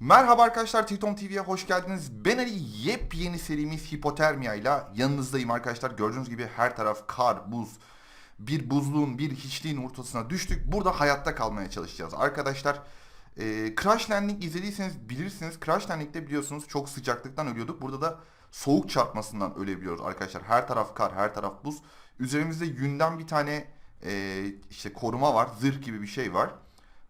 Merhaba arkadaşlar Tekton TV'ye hoş geldiniz. Ben Ali yepyeni serimiz Hipotermia ile yanınızdayım arkadaşlar. Gördüğünüz gibi her taraf kar, buz, bir buzluğun, bir hiçliğin ortasına düştük. Burada hayatta kalmaya çalışacağız. Arkadaşlar e, Crash Landing izlediyseniz bilirsiniz. Crash Landing'de biliyorsunuz çok sıcaklıktan ölüyorduk. Burada da soğuk çarpmasından ölebiliyoruz arkadaşlar. Her taraf kar, her taraf buz. Üzerimizde yünden bir tane e, işte koruma var. Zırh gibi bir şey var.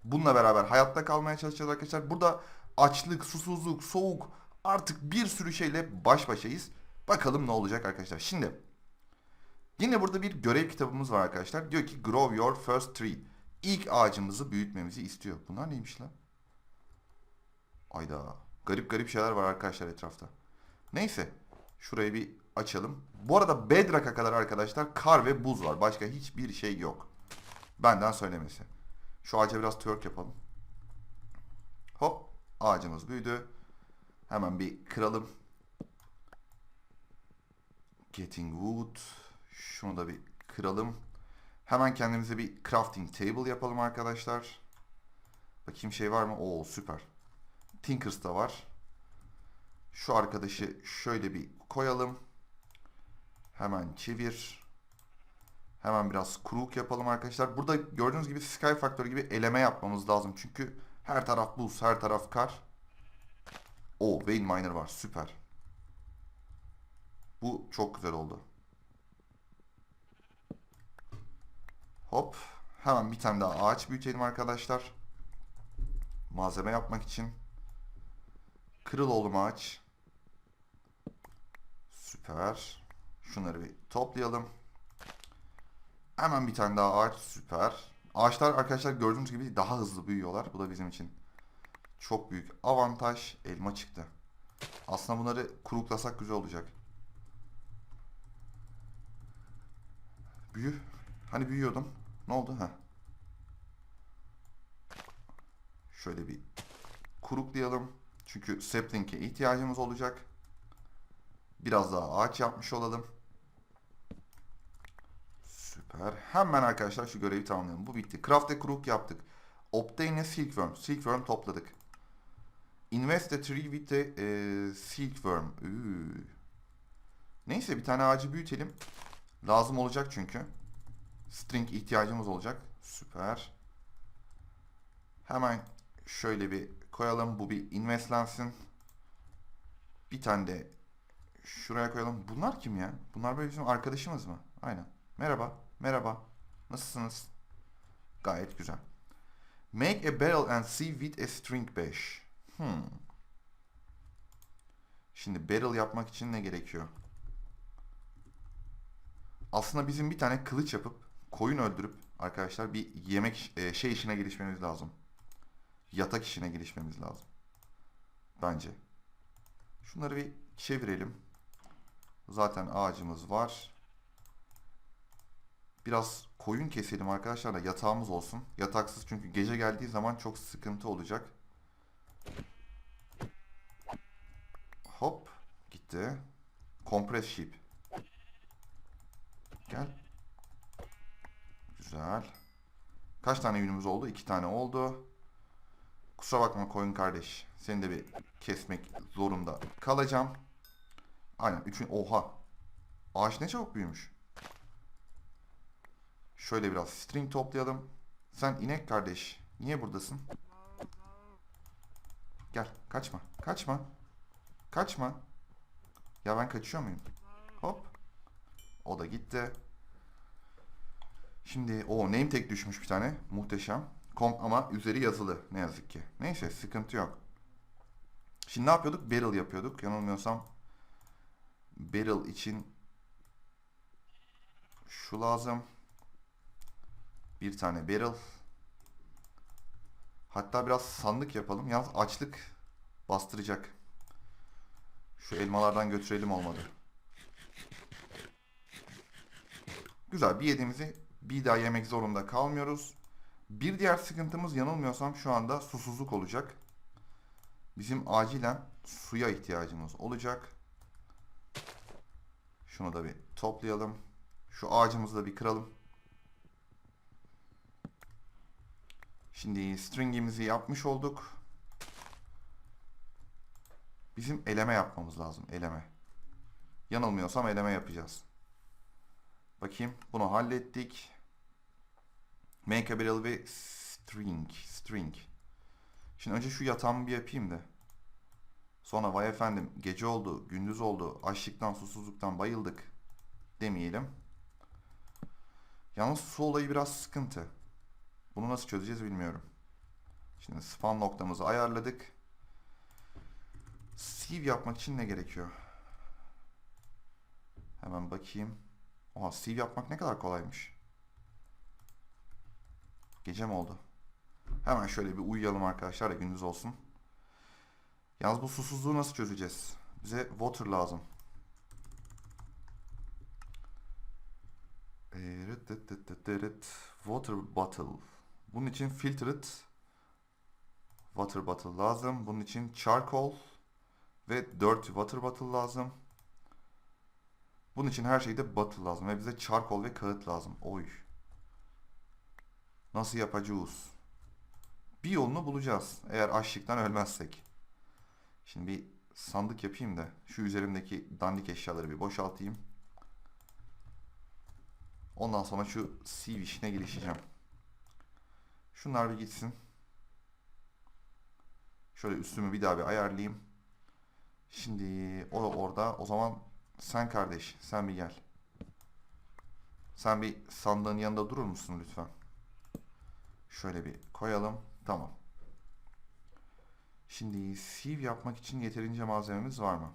Bununla beraber hayatta kalmaya çalışacağız arkadaşlar. Burada açlık, susuzluk, soğuk artık bir sürü şeyle baş başayız. Bakalım ne olacak arkadaşlar. Şimdi yine burada bir görev kitabımız var arkadaşlar. Diyor ki grow your first tree. İlk ağacımızı büyütmemizi istiyor. Bunlar neymiş lan? Ayda. Garip garip şeyler var arkadaşlar etrafta. Neyse. Şurayı bir açalım. Bu arada Bedrock'a kadar arkadaşlar kar ve buz var. Başka hiçbir şey yok. Benden söylemesi. Şu ağaca biraz twerk yapalım. Hop. Ağacımız büyüdü. Hemen bir kıralım. Getting wood. Şunu da bir kıralım. Hemen kendimize bir crafting table yapalım arkadaşlar. Bakayım şey var mı? Oo süper. Tinkers da var. Şu arkadaşı şöyle bir koyalım. Hemen çevir. Hemen biraz kuruk yapalım arkadaşlar. Burada gördüğünüz gibi Sky Factor gibi eleme yapmamız lazım. Çünkü her taraf buz, her taraf kar. O Vein Miner var. Süper. Bu çok güzel oldu. Hop. Hemen bir tane daha ağaç büyütelim arkadaşlar. Malzeme yapmak için. Kırıl oğlum ağaç. Süper. Şunları bir toplayalım. Hemen bir tane daha ağaç. Süper. Ağaçlar arkadaşlar gördüğünüz gibi daha hızlı büyüyorlar. Bu da bizim için çok büyük avantaj. Elma çıktı. Aslında bunları kuruklasak güzel olacak. Büyü. Hani büyüyordum. Ne oldu? ha? Şöyle bir kuruklayalım. Çünkü sapling'e ihtiyacımız olacak. Biraz daha ağaç yapmış olalım. Süper. Hemen arkadaşlar şu görevi tamamlayalım. Bu bitti. Craft a crook yaptık. Obtain a silkworm. Silkworm topladık. Invest a tree with a e, silkworm. Üü. Neyse bir tane ağacı büyütelim. Lazım olacak çünkü. String ihtiyacımız olacak. Süper. Hemen şöyle bir koyalım. Bu bir investlensin. Bir tane de şuraya koyalım. Bunlar kim ya? Bunlar böyle bizim arkadaşımız mı? Aynen. Merhaba. Merhaba. Nasılsınız? Gayet güzel. Make a barrel and see with a string bash. Hmm. Şimdi barrel yapmak için ne gerekiyor? Aslında bizim bir tane kılıç yapıp koyun öldürüp arkadaşlar bir yemek e, şey işine girişmemiz lazım. Yatak işine girişmemiz lazım. Bence. Şunları bir çevirelim. Zaten ağacımız var. Biraz koyun keselim arkadaşlar da yatağımız olsun. Yataksız çünkü gece geldiği zaman çok sıkıntı olacak. Hop gitti. Compress sheep. Gel. Güzel. Kaç tane yünümüz oldu? İki tane oldu. Kusura bakma koyun kardeş. Seni de bir kesmek zorunda kalacağım. Aynen. Üçün... Oha. Ağaç ne çabuk büyümüş. Şöyle biraz string toplayalım. Sen inek kardeş. Niye buradasın? Gel. Kaçma. Kaçma. Kaçma. Ya ben kaçıyor muyum? Hop. O da gitti. Şimdi o name tag düşmüş bir tane. Muhteşem. Kom ama üzeri yazılı ne yazık ki. Neyse sıkıntı yok. Şimdi ne yapıyorduk? Barrel yapıyorduk. Yanılmıyorsam barrel için şu lazım. Bir tane barrel. Hatta biraz sandık yapalım. Yalnız açlık bastıracak. Şu elmalardan götürelim olmadı. Güzel bir yediğimizi bir daha yemek zorunda kalmıyoruz. Bir diğer sıkıntımız yanılmıyorsam şu anda susuzluk olacak. Bizim acilen suya ihtiyacımız olacak. Şunu da bir toplayalım. Şu ağacımızı da bir kıralım. Şimdi stringimizi yapmış olduk. Bizim eleme yapmamız lazım. Eleme. Yanılmıyorsam eleme yapacağız. Bakayım. Bunu hallettik. Make a barrel string. String. Şimdi önce şu yatağımı bir yapayım da. Sonra vay efendim gece oldu, gündüz oldu, açlıktan, susuzluktan bayıldık demeyelim. Yalnız su olayı biraz sıkıntı. Bunu nasıl çözeceğiz bilmiyorum. Şimdi spawn noktamızı ayarladık. Sieve yapmak için ne gerekiyor? Hemen bakayım. Oha sieve yapmak ne kadar kolaymış. Gece mi oldu? Hemen şöyle bir uyuyalım arkadaşlar da gündüz olsun. Yalnız bu susuzluğu nasıl çözeceğiz? Bize water lazım. Ee. Water bottle. Bunun için filtered water bottle lazım. Bunun için charcoal ve dirty water bottle lazım. Bunun için her şeyde bottle lazım ve bize charcoal ve kağıt lazım. Oy. Nasıl yapacağız? Bir yolunu bulacağız. Eğer açlıktan ölmezsek. Şimdi bir sandık yapayım da şu üzerimdeki dandik eşyaları bir boşaltayım. Ondan sonra şu sieve işine girişeceğim. Şunlar bir gitsin. Şöyle üstümü bir daha bir ayarlayayım. Şimdi o orada. O zaman sen kardeş sen bir gel. Sen bir sandığın yanında durur musun lütfen? Şöyle bir koyalım. Tamam. Şimdi sieve yapmak için yeterince malzememiz var mı?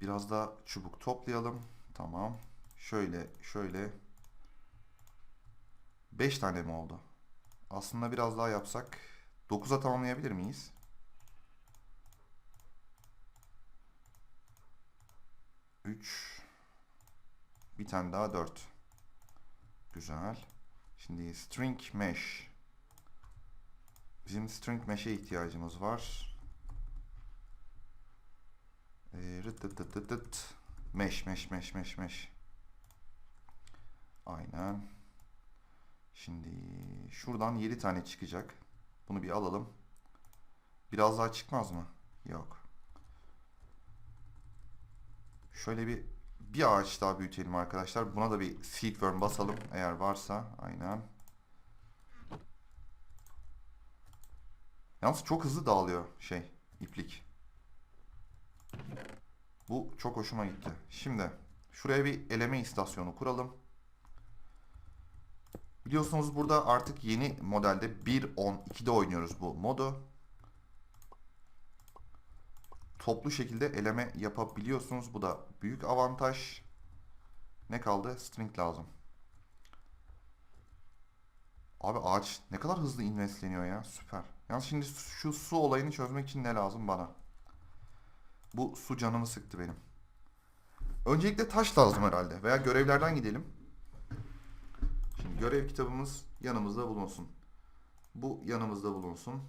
Biraz da çubuk toplayalım. Tamam. Şöyle şöyle. 5 tane mi oldu? Aslında biraz daha yapsak 9'a tamamlayabilir miyiz? Üç. Bir tane daha dört. Güzel. Şimdi string mesh. Bizim string mesh'e ihtiyacımız var. Ee, rıt rıt rıt rıt rıt. Mesh mesh mesh mesh mesh. Aynen. Şimdi şuradan 7 tane çıkacak. Bunu bir alalım. Biraz daha çıkmaz mı? Yok. Şöyle bir bir ağaç daha büyütelim arkadaşlar. Buna da bir seed worm basalım eğer varsa. Aynen. Yalnız çok hızlı dağılıyor şey iplik. Bu çok hoşuma gitti. Şimdi şuraya bir eleme istasyonu kuralım. Biliyorsunuz burada artık yeni modelde 1.10.2'de oynuyoruz bu modu. Toplu şekilde eleme yapabiliyorsunuz. Bu da büyük avantaj. Ne kaldı? String lazım. Abi ağaç ne kadar hızlı investleniyor ya. Süper. Yalnız şimdi şu su olayını çözmek için ne lazım bana? Bu su canımı sıktı benim. Öncelikle taş lazım herhalde. Veya görevlerden gidelim. Görev kitabımız yanımızda bulunsun. Bu yanımızda bulunsun.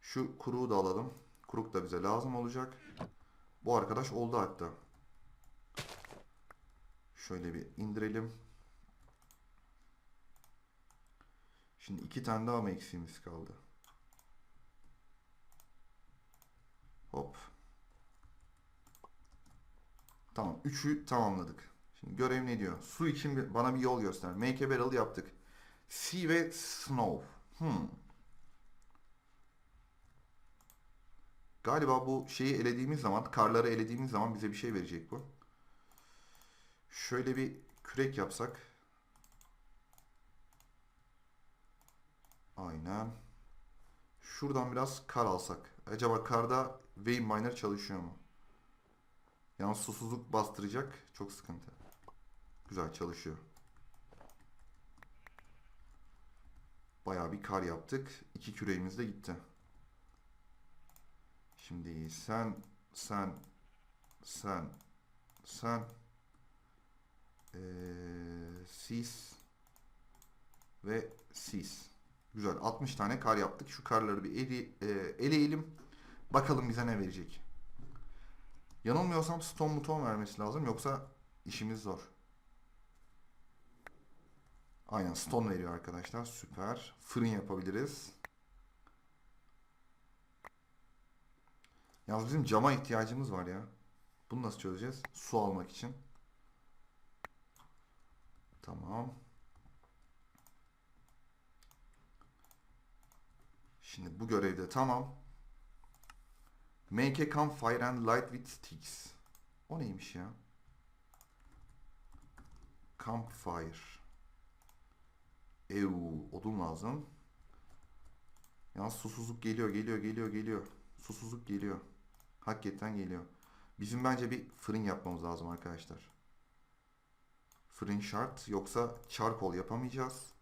Şu kuruğu da alalım. Kuruk da bize lazım olacak. Bu arkadaş oldu hatta. Şöyle bir indirelim. Şimdi iki tane daha mı eksiğimiz kaldı? Hop. Tamam. Üçü tamamladık. Şimdi görev ne diyor? Su için bana bir yol göster. Make a barrel yaptık. Sea ve snow. Hmm. Galiba bu şeyi elediğimiz zaman, karları elediğimiz zaman bize bir şey verecek bu. Şöyle bir kürek yapsak. Aynen. Şuradan biraz kar alsak. Acaba karda vein miner çalışıyor mu? Yalnız susuzluk bastıracak. Çok sıkıntı. Güzel çalışıyor. Bayağı bir kar yaptık. İki küreğimiz de gitti. Şimdi sen, sen, sen, sen, ee, sis ve sis. Güzel. 60 tane kar yaptık. Şu karları bir eli, e, eleyelim. Bakalım bize ne verecek. Yanılmıyorsam stone muton vermesi lazım. Yoksa işimiz zor. Aynen stone veriyor arkadaşlar. Süper. Fırın yapabiliriz. Yalnız bizim cama ihtiyacımız var ya. Bunu nasıl çözeceğiz? Su almak için. Tamam. Şimdi bu görevde tamam. Make a campfire and light with sticks. O neymiş ya? Campfire. Ew, odun lazım. Yalnız susuzluk geliyor, geliyor, geliyor, geliyor. Susuzluk geliyor. Hakikaten geliyor. Bizim bence bir fırın yapmamız lazım arkadaşlar. Fırın şart. Yoksa charcoal yapamayacağız.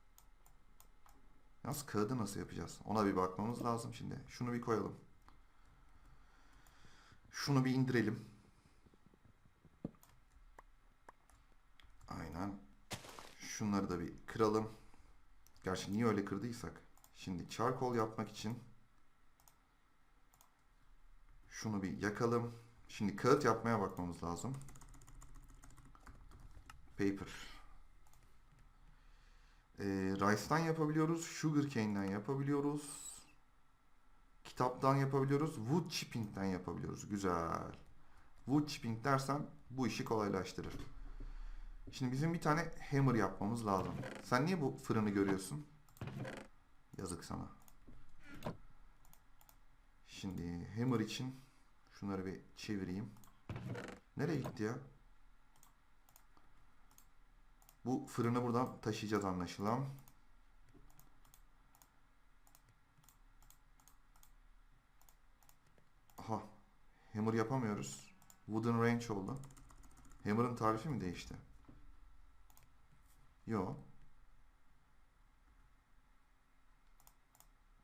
Yalnız kağıdı nasıl yapacağız? Ona bir bakmamız lazım şimdi. Şunu bir koyalım. Şunu bir indirelim. Aynen. Şunları da bir kıralım. Gerçi niye öyle kırdıysak. Şimdi charcoal yapmak için şunu bir yakalım. Şimdi kağıt yapmaya bakmamız lazım. Paper. Ee, Rice'dan yapabiliyoruz. Sugarcane'den yapabiliyoruz. Kitaptan yapabiliyoruz. Wood chipping'den yapabiliyoruz. Güzel. Wood chipping dersen bu işi kolaylaştırır. Şimdi bizim bir tane hammer yapmamız lazım. Sen niye bu fırını görüyorsun? Yazık sana. Şimdi hammer için şunları bir çevireyim. Nereye gitti ya? Bu fırını buradan taşıyacağız anlaşılan. Aha. Hammer yapamıyoruz. Wooden range oldu. Hammer'ın tarifi mi değişti? Yo.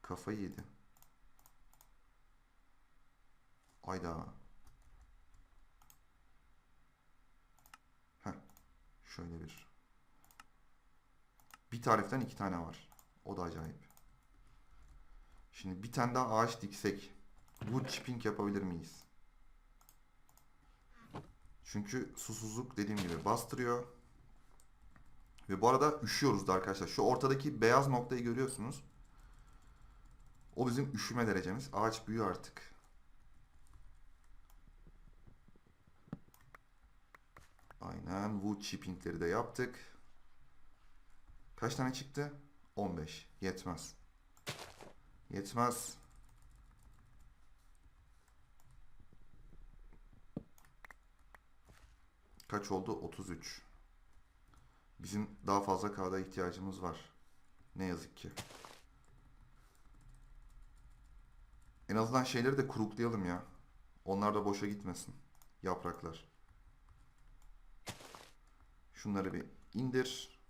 Kafayı yedi. Ayda. Heh. Şöyle bir. Bir tariften iki tane var. O da acayip. Şimdi bir tane daha ağaç diksek. Wood chipping yapabilir miyiz? Çünkü susuzluk dediğim gibi bastırıyor. Ve bu arada üşüyoruz da arkadaşlar. Şu ortadaki beyaz noktayı görüyorsunuz. O bizim üşüme derecemiz. Ağaç büyüyor artık. Aynen. Wood chippingleri de yaptık. Kaç tane çıktı? 15. Yetmez. Yetmez. Kaç oldu? 33. Bizim daha fazla kağıda ihtiyacımız var. Ne yazık ki. En azından şeyleri de kuruklayalım ya. Onlar da boşa gitmesin. Yapraklar. Şunları bir indir.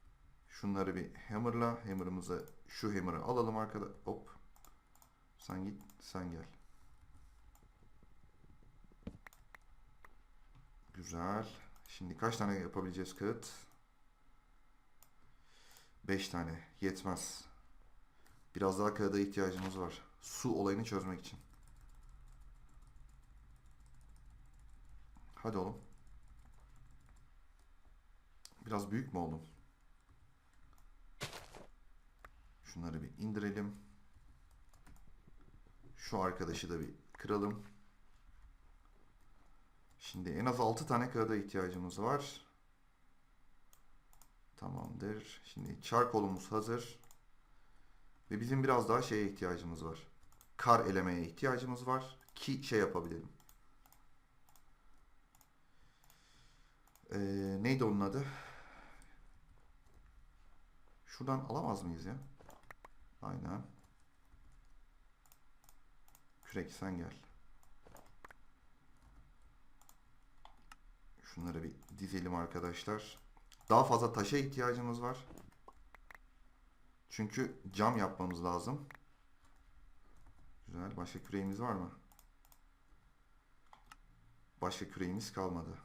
Şunları bir hammerla. Hammer'ımıza şu hammer'ı alalım arkada. Hop. Sen git, sen gel. Güzel. Şimdi kaç tane yapabileceğiz kağıt? 5 tane. Yetmez. Biraz daha kağıda ihtiyacımız var. Su olayını çözmek için. Hadi oğlum. Biraz büyük mü oğlum? Şunları bir indirelim. Şu arkadaşı da bir kıralım. Şimdi en az 6 tane kağıda ihtiyacımız var. Tamamdır. Şimdi charcoal'umuz hazır. Ve bizim biraz daha şeye ihtiyacımız var. Kar elemeye ihtiyacımız var. Ki şey yapabilelim. Ee, neydi onun adı? Şuradan alamaz mıyız ya? Aynen. Kürek sen gel. Şunları bir dizelim arkadaşlar. Daha fazla taşa ihtiyacımız var. Çünkü cam yapmamız lazım. Güzel. Başka küreğimiz var mı? Başka küreğimiz kalmadı.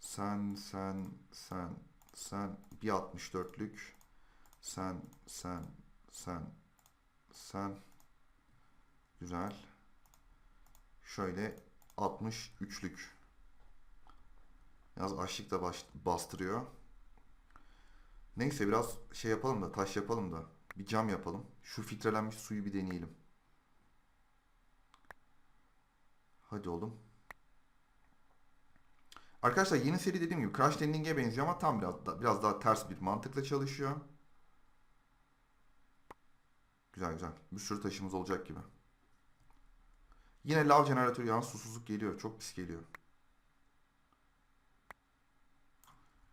Sen, sen, sen, sen. Bir 64'lük. Sen, sen, sen, sen. Güzel. Şöyle 63'lük. Yalnız açlık da baş, bastırıyor. Neyse biraz şey yapalım da taş yapalım da bir cam yapalım. Şu filtrelenmiş suyu bir deneyelim. Hadi oğlum. Arkadaşlar yeni seri dediğim gibi Crash Landing'e benziyor ama tam biraz da, biraz daha ters bir mantıkla çalışıyor. Güzel güzel. Bir sürü taşımız olacak gibi. Yine lav jeneratörü yalnız susuzluk geliyor. Çok pis geliyor.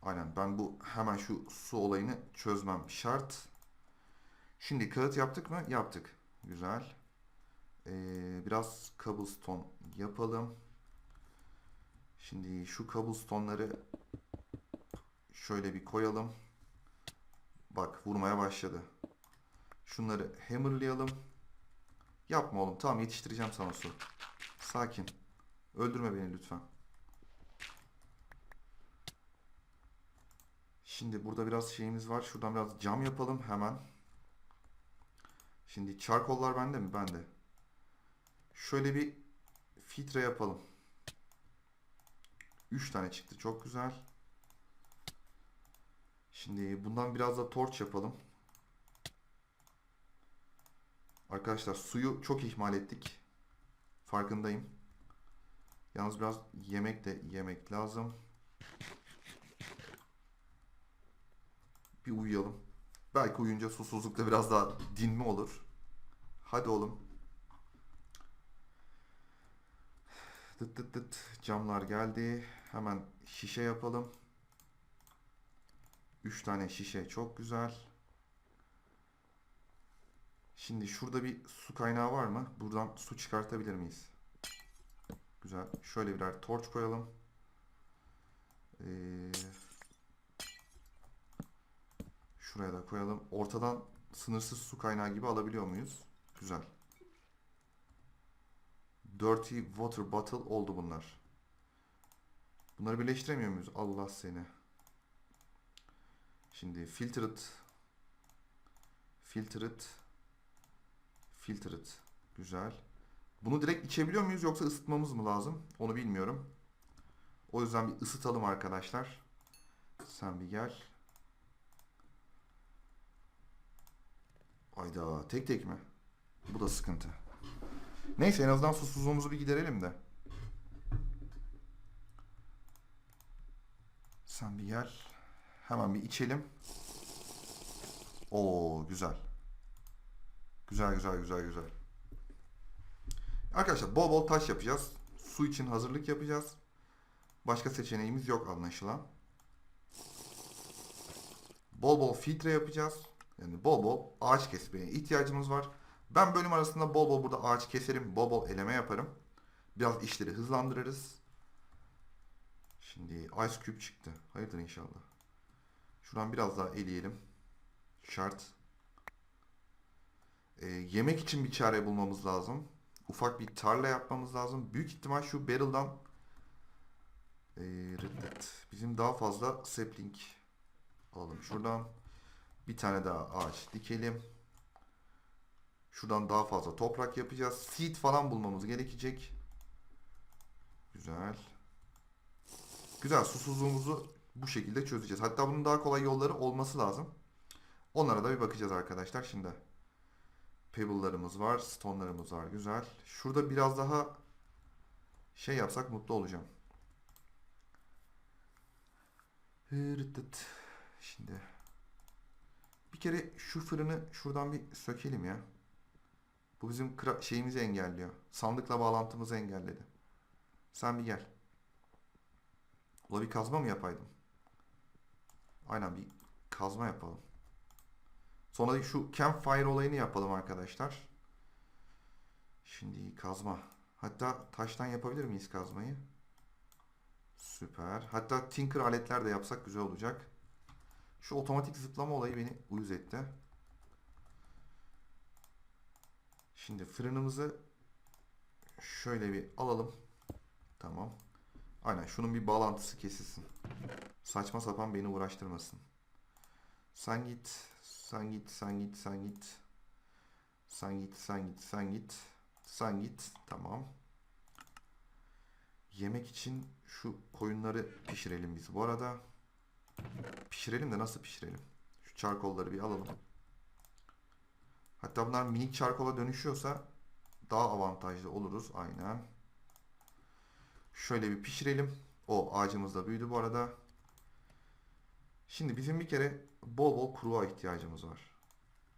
Aynen ben bu hemen şu su olayını çözmem şart. Şimdi kağıt yaptık mı? Yaptık. Güzel. Ee, biraz cobblestone yapalım. Şimdi şu cobblestone'ları şöyle bir koyalım. Bak vurmaya başladı. Şunları hammerlayalım. Yapma oğlum. Tamam yetiştireceğim sana su. Sakin. Öldürme beni lütfen. Şimdi burada biraz şeyimiz var. Şuradan biraz cam yapalım hemen. Şimdi çarkollar bende mi? Bende. Şöyle bir filtre yapalım. 3 tane çıktı. Çok güzel. Şimdi bundan biraz da torç yapalım. Arkadaşlar suyu çok ihmal ettik. Farkındayım. Yalnız biraz yemek de yemek lazım. Bir uyuyalım. Belki uyuyunca susuzlukta biraz daha dinme olur. Hadi oğlum. Tıt tıt tıt. Camlar geldi. Hemen şişe yapalım. 3 tane şişe çok güzel. Şimdi şurada bir su kaynağı var mı? Buradan su çıkartabilir miyiz? Güzel. Şöyle birer torç koyalım. Ee, şuraya da koyalım. Ortadan sınırsız su kaynağı gibi alabiliyor muyuz? Güzel. Dirty water bottle oldu bunlar. Bunları birleştiremiyor muyuz? Allah seni. Şimdi filtered filtered filtered güzel. Bunu direkt içebiliyor muyuz yoksa ısıtmamız mı lazım? Onu bilmiyorum. O yüzden bir ısıtalım arkadaşlar. Sen bir gel. Ayda tek tek mi? Bu da sıkıntı. Neyse en azından susuzluğumuzu bir giderelim de. Sen bir gel. Hemen bir içelim. Oo güzel. Güzel güzel güzel güzel. Arkadaşlar bol bol taş yapacağız. Su için hazırlık yapacağız. Başka seçeneğimiz yok anlaşılan. Bol bol filtre yapacağız. Yani bol bol ağaç kesmeye ihtiyacımız var. Ben bölüm arasında bol bol burada ağaç keserim. Bol bol eleme yaparım. Biraz işleri hızlandırırız. Şimdi Ice Cube çıktı. Hayırdır inşallah. Şuradan biraz daha eleyelim. Şart. Ee, yemek için bir çare bulmamız lazım. Ufak bir tarla yapmamız lazım. Büyük ihtimal şu barrel'dan ee, bizim daha fazla sapling alalım. Şuradan bir tane daha ağaç dikelim. Şuradan daha fazla toprak yapacağız. Seed falan bulmamız gerekecek. Güzel. Güzel susuzluğumuzu bu şekilde çözeceğiz. Hatta bunun daha kolay yolları olması lazım. Onlara da bir bakacağız arkadaşlar şimdi. Pebble'larımız var, stone'larımız var. Güzel. Şurada biraz daha şey yapsak mutlu olacağım. Şimdi bir kere şu fırını şuradan bir sökelim ya. Bu bizim şeyimizi engelliyor. Sandıkla bağlantımızı engelledi. Sen bir gel. Ula bir kazma mı yapaydım? Aynen bir kazma yapalım. Sonra şu campfire olayını yapalım arkadaşlar. Şimdi kazma. Hatta taştan yapabilir miyiz kazmayı? Süper. Hatta tinker aletler de yapsak güzel olacak. Şu otomatik zıplama olayı beni uyuz etti. Şimdi fırınımızı şöyle bir alalım. Tamam. Aynen şunun bir bağlantısı kesilsin. Saçma sapan beni uğraştırmasın. Sen git, sen git, sen git, sen git. Sen git, sen git, sen git. Sen git. Tamam. Yemek için şu koyunları pişirelim biz bu arada. Pişirelim de nasıl pişirelim? Şu çarkolları bir alalım. Hatta bunlar minik çarkola dönüşüyorsa daha avantajlı oluruz. Aynen. Şöyle bir pişirelim. O ağacımız da büyüdü bu arada. Şimdi bizim bir kere bol bol kuruğa ihtiyacımız var.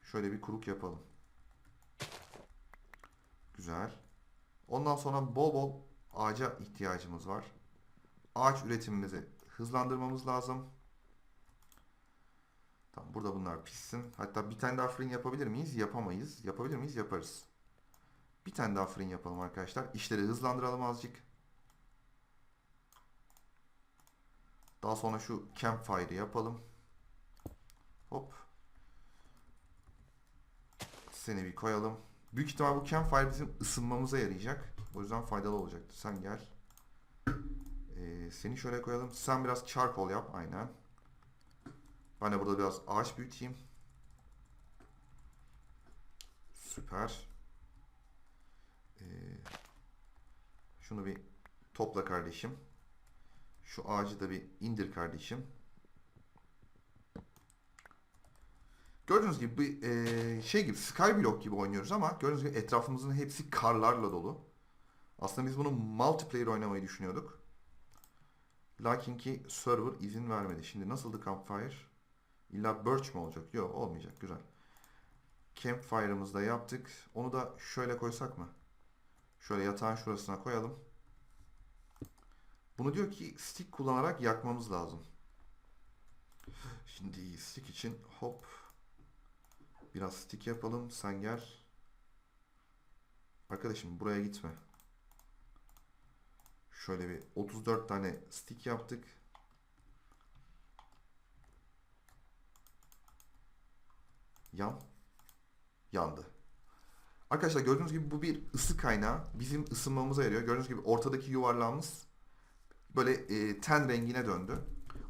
Şöyle bir kuruk yapalım. Güzel. Ondan sonra bol bol ağaca ihtiyacımız var. Ağaç üretimimizi hızlandırmamız lazım. Tamam burada bunlar pişsin. Hatta bir tane daha fırın yapabilir miyiz? Yapamayız. Yapabilir miyiz? Yaparız. Bir tane daha fırın yapalım arkadaşlar. İşleri hızlandıralım azıcık. Daha sonra şu campfire'ı yapalım. Hop. Seni bir koyalım. Büyük ihtimal bu campfire bizim ısınmamıza yarayacak. O yüzden faydalı olacaktır. Sen gel. Ee, seni şöyle koyalım. Sen biraz charcoal yap. Aynen. Ben de burada biraz ağaç büyüteyim. Süper. Ee, şunu bir topla kardeşim. Şu ağacı da bir indir kardeşim. Gördüğünüz gibi bir e, şey gibi Skyblock gibi oynuyoruz ama gördüğünüz gibi etrafımızın hepsi karlarla dolu. Aslında biz bunu multiplayer oynamayı düşünüyorduk. Lakin ki server izin vermedi. Şimdi nasıldı Campfire? İlla Birch mi olacak? Yok olmayacak. Güzel. Campfire'ımızı da yaptık. Onu da şöyle koysak mı? Şöyle yatağın şurasına koyalım. Bunu diyor ki stick kullanarak yakmamız lazım. Şimdi stick için hop biraz stick yapalım. Sen gel. Arkadaşım buraya gitme. Şöyle bir 34 tane stick yaptık. Yan. Yandı. Arkadaşlar gördüğünüz gibi bu bir ısı kaynağı. Bizim ısınmamıza yarıyor. Gördüğünüz gibi ortadaki yuvarlağımız böyle e, ten rengine döndü.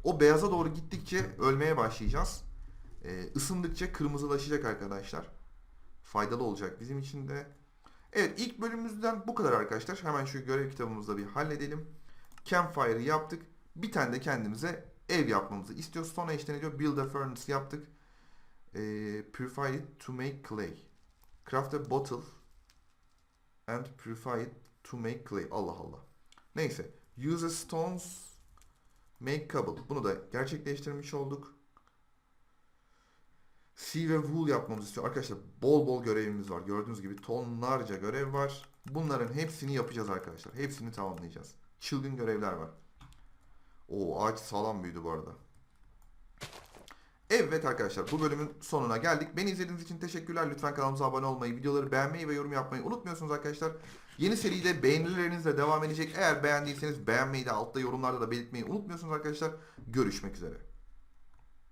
O beyaza doğru gittikçe ölmeye başlayacağız. E, ısındıkça kırmızılaşacak arkadaşlar. Faydalı olacak bizim için de. Evet ilk bölümümüzden bu kadar arkadaşlar. Hemen şu görev kitabımızda bir halledelim. Campfire'ı yaptık. Bir tane de kendimize ev yapmamızı istiyor. Stone Age'de ne diyor? Build a furnace yaptık. E, purify it to make clay. Craft a bottle and purify it to make clay. Allah Allah. Neyse. Use a stones make cobble. Bunu da gerçekleştirmiş olduk. Sea ve wool yapmamızı istiyor. Arkadaşlar bol bol görevimiz var. Gördüğünüz gibi tonlarca görev var. Bunların hepsini yapacağız arkadaşlar. Hepsini tamamlayacağız. Çılgın görevler var. O ağaç sağlam büyüdü bu arada. Evet arkadaşlar bu bölümün sonuna geldik. Beni izlediğiniz için teşekkürler. Lütfen kanalımıza abone olmayı, videoları beğenmeyi ve yorum yapmayı unutmuyorsunuz arkadaşlar. Yeni seride beğenilerinizle devam edecek. Eğer beğendiyseniz beğenmeyi de altta yorumlarda da belirtmeyi unutmuyorsunuz arkadaşlar. Görüşmek üzere.